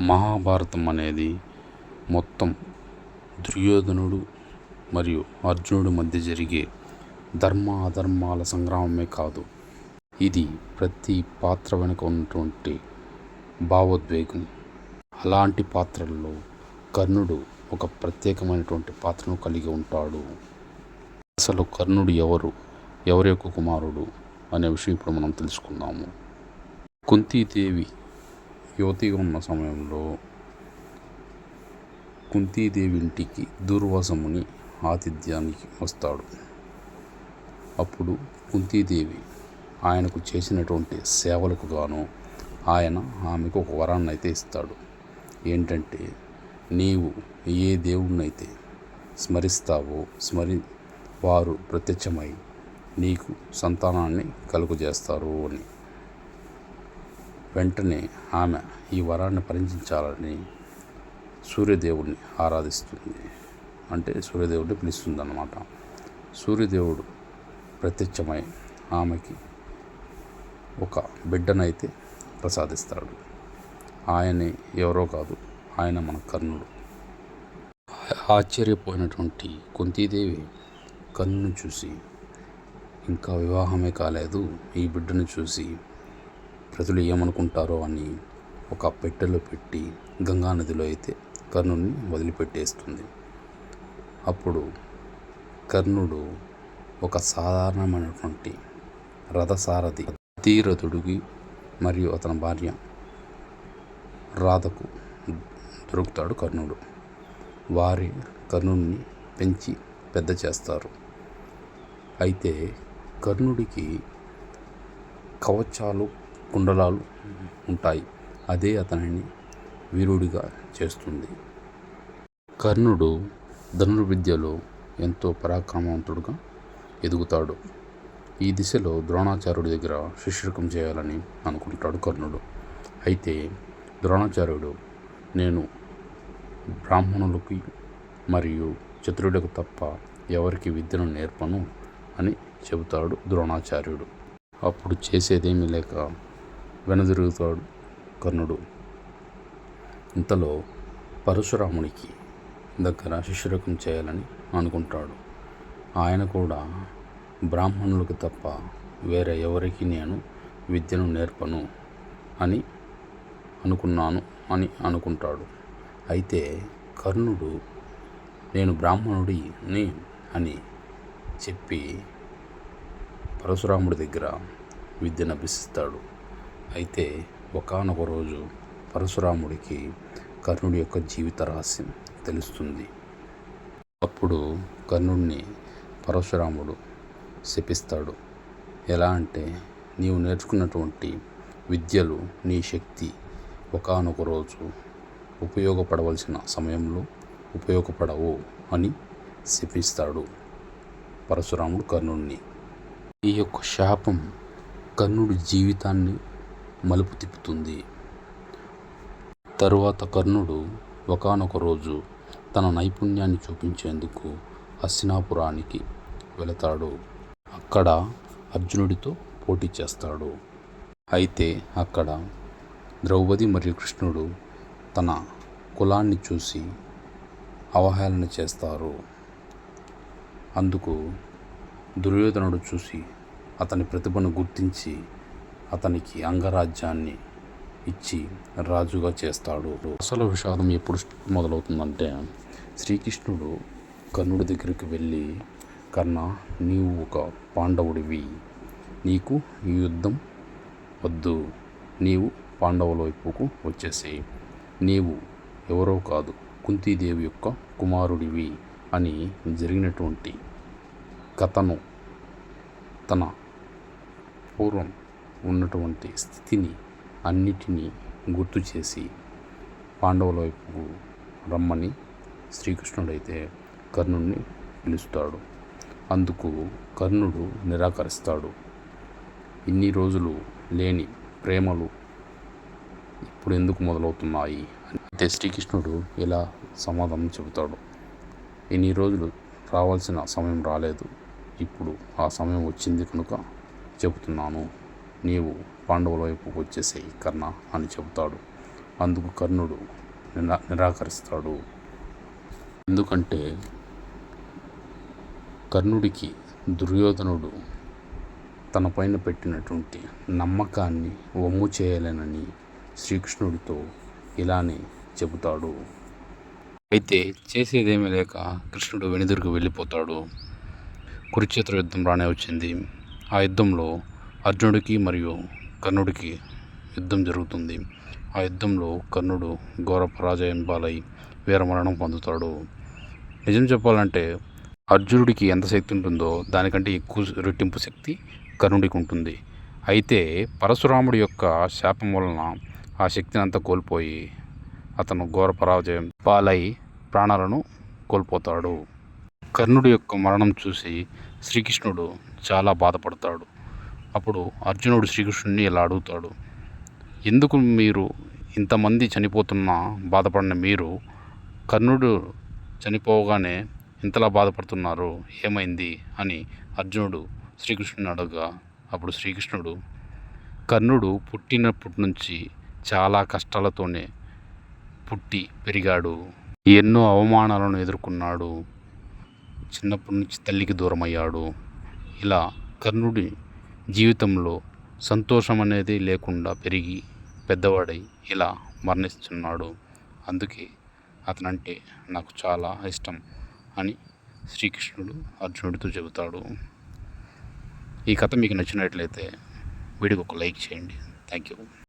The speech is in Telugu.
మహాభారతం అనేది మొత్తం దుర్యోధనుడు మరియు అర్జునుడు మధ్య జరిగే ధర్మ అధర్మాల సంగ్రామమే కాదు. ఇది ప్రతి పాత్ర వెనుక ఉన్నటువంటి భావోద్వేగం. అలాంటి పాత్రల్లో కర్ణుడు ఒక ప్రత్యేకమైనటువంటి పాత్రను కలిగి ఉంటాడు. అసలు కర్ణుడు ఎవరు? ఎవరి యొక్క కుమారుడు? అనే విషయం ఇప్పుడు మనం తెలుసుకుందాము. కుంతీదేవి యువతిగా ఉన్న సమయంలో కుంతీదేవి ఇంటికి దూర్వాసముని ఆతిథ్యానికి వస్తాడు. అప్పుడు కుంతీదేవి ఆయనకు చేసినటువంటి సేవలకు గాను ఆయన ఆమెకు ఒక వరాన్ని అయితే ఇస్తాడు. ఏంటంటే నీవు ఏ దేవుణ్ణైతే స్మరిస్తావో స్మరి వారు ప్రత్యక్షమై నీకు సంతానాన్ని కలుగజేస్తారు అని. వెంటనే ఆమె ఈ వరాన్ని పరిచించాలని సూర్యదేవుడిని ఆరాధిస్తుంది. అంటే సూర్యదేవుడిని పిలుస్తుంది అన్నమాట సూర్యదేవుడు ప్రత్యక్షమై ఆమెకి ఒక బిడ్డనైతే ప్రసాదిస్తాడు. ఆయనే ఎవరో కాదు ఆయన మన కర్ణుడు. ఆశ్చర్యపోయినటువంటి కుంతీదేవి కర్ణుని చూసి ఇంకా వివాహమే కాలేదు ఈ బిడ్డను చూసి ప్రజలు ఏమనుకుంటారో అని ఒక పెట్టెలో పెట్టి గంగా నదిలో అయితే కర్ణుడిని వదిలిపెట్టేస్తుంది. అప్పుడు కర్ణుడు ఒక సాధారణమైనటువంటి రథసారథి తీరథుడికి మరియు అతని భార్య రాధకు దొరుకుతాడు కర్ణుడు. వారి కర్ణుడిని పెంచి పెద్ద చేస్తారు. అయితే కర్ణుడికి కవచాలు కుండలాలు ఉంటాయి. అదే అతనిని వీరుడిగా చేస్తుంది. కర్ణుడు ధనుర్విద్యలో ఎంతో పరాక్రమవంతుడుగా ఎదుగుతాడు. ఈ దిశలో ద్రోణాచార్యుడి దగ్గర శిష్యకం చేయాలని అనుకుంటాడు కర్ణుడు. అయితే ద్రోణాచార్యుడు నేను బ్రాహ్మణులకి మరియు చతురుడికి తప్ప ఎవరికి విద్యను నేర్పను అని చెబుతాడు ద్రోణాచార్యుడు. అప్పుడు చేసేదేమీ లేక వెనదిరుగుతాడు కర్ణుడు. ఇంతలో పరశురామునికి దగ్గర శిష్యరకం చేయాలని అనుకుంటాడు. ఆయన కూడా బ్రాహ్మణులకు తప్ప వేరే ఎవరికి నేను విద్యను నేర్పను అని అనుకున్నాను అని అనుకుంటాడు. అయితే కర్ణుడు నేను బ్రాహ్మణుడిని అని చెప్పి పరశురాముడి దగ్గర విద్యను అభ్యసిస్తాడు. అయితే ఒకానొక రోజు పరశురాముడికి కర్ణుడి యొక్క జీవిత రహస్యం తెలుస్తుంది. అప్పుడు కర్ణుడిని పరశురాముడు శపిస్తాడు. ఎలా అంటే నీవు నేర్చుకున్నటువంటి విద్యలు నీ శక్తి ఒకానొక రోజు ఉపయోగపడవలసిన సమయంలో ఉపయోగపడవు అని శపిస్తాడు పరశురాముడు కర్ణుడిని ఈ యొక్క శాపం కర్ణుడి జీవితాన్ని మలుపు తిప్పుతుంది. తరువాత కర్ణుడు ఒకానొక రోజు తన నైపుణ్యాన్ని చూపించేందుకు హస్తినాపురానికి వెళతాడు. అక్కడ అర్జునుడితో పోటీ చేస్తాడు. అయితే అక్కడ ద్రౌపది మరియు కృష్ణుడు తన కులాన్ని చూసి అవహేళన చేస్తారు. అందుకు దుర్యోధనుడు చూసి అతని ప్రతిభను గుర్తించి అతనికి అంగరాజ్యాన్ని ఇచ్చి రాజుగా చేస్తాడు. అసలు విషాదం ఎప్పుడు మొదలవుతుందంటే శ్రీకృష్ణుడు కర్ణుడి దగ్గరికి వెళ్ళి కర్ణ నీవు ఒక పాండవుడివి. నీకు ఈ యుద్ధం వద్దు. నీవు పాండవుల వైపుకు వచ్చేసి నీవు ఎవరో కాదు కుంతీదేవి యొక్క కుమారుడివి అని జరిగినటువంటి కథను తన పూర్వం ఉన్నటువంటి స్థితిని అన్నిటినీ గుర్తు చేసి పాండవుల వైపుకు రమ్మని శ్రీకృష్ణుడైతే కర్ణుడిని పిలుస్తాడు. అందుకు కర్ణుడు నిరాకరిస్తాడు. ఇన్ని రోజులు లేని ప్రేమలు ఇప్పుడు ఎందుకు మొదలవుతున్నాయి అంటే శ్రీకృష్ణుడు ఇలా సమాధానం చెబుతాడు. ఇన్ని రోజులు రావాల్సిన సమయం రాలేదు. ఇప్పుడు ఆ సమయం వచ్చింది కనుక చెబుతున్నాను. నీవు పాండవుల వైపుకు వచ్చేసేయి కర్ణ అని చెబుతాడు. అందుకు కర్ణుడు నిరా నిరాకరిస్తాడు. ఎందుకంటే కర్ణుడికి దుర్యోధనుడు తన పైన పెట్టినటువంటి నమ్మకాన్ని వమ్ము చేయలేనని శ్రీకృష్ణుడితో ఇలానే చెబుతాడు. అయితే చేసేదేమీ లేక కృష్ణుడు వెనుదిరుగు వెళ్ళిపోతాడు. కురుక్షేత్ర యుద్ధం రానే వచ్చింది. ఆ యుద్ధంలో అర్జునుడికి మరియు కర్ణుడికి యుద్ధం జరుగుతుంది. ఆ యుద్ధంలో కర్ణుడు ఘోర పరాజయం పాలై వీరమరణం పొందుతాడు. నిజం చెప్పాలంటే అర్జునుడికి ఎంత శక్తి ఉంటుందో దానికంటే ఎక్కువ రెట్టింపు శక్తి కర్ణుడికి ఉంటుంది. అయితే పరశురాముడి యొక్క శాపం వలన ఆ శక్తిని అంతా కోల్పోయి అతను ఘోర పరాజయం పాలై ప్రాణాలను కోల్పోతాడు. కర్ణుడి యొక్క మరణం చూసి శ్రీకృష్ణుడు చాలా బాధపడతాడు. అప్పుడు అర్జునుడు శ్రీకృష్ణుడిని ఇలా అడుగుతాడు ఎందుకు మీరు ఇంతమంది చనిపోతున్నా బాధపడిన మీరు? కర్ణుడు చనిపోగానే ఇంతలా బాధపడుతున్నారు ఏమైంది? అని అర్జునుడు శ్రీకృష్ణుని అడగగా అప్పుడు శ్రీకృష్ణుడు కర్ణుడు పుట్టినప్పటి నుంచి చాలా కష్టాలతోనే పుట్టి పెరిగాడు ఎన్నో అవమానాలను ఎదుర్కొన్నాడు చిన్నప్పటి నుంచి తల్లికి దూరమయ్యాడు. ఇలా కర్ణుడి జీవితంలో సంతోషం అనేది లేకుండా పెరిగి పెద్దవాడై ఇలా మరణిస్తున్నాడు. అందుకే అతనంటే నాకు చాలా ఇష్టం అని శ్రీకృష్ణుడు అర్జునుడితో చెబుతాడు. ఈ కథ మీకు నచ్చినట్లయితే వీడికి ఒక లైక్ చేయండి. Thank you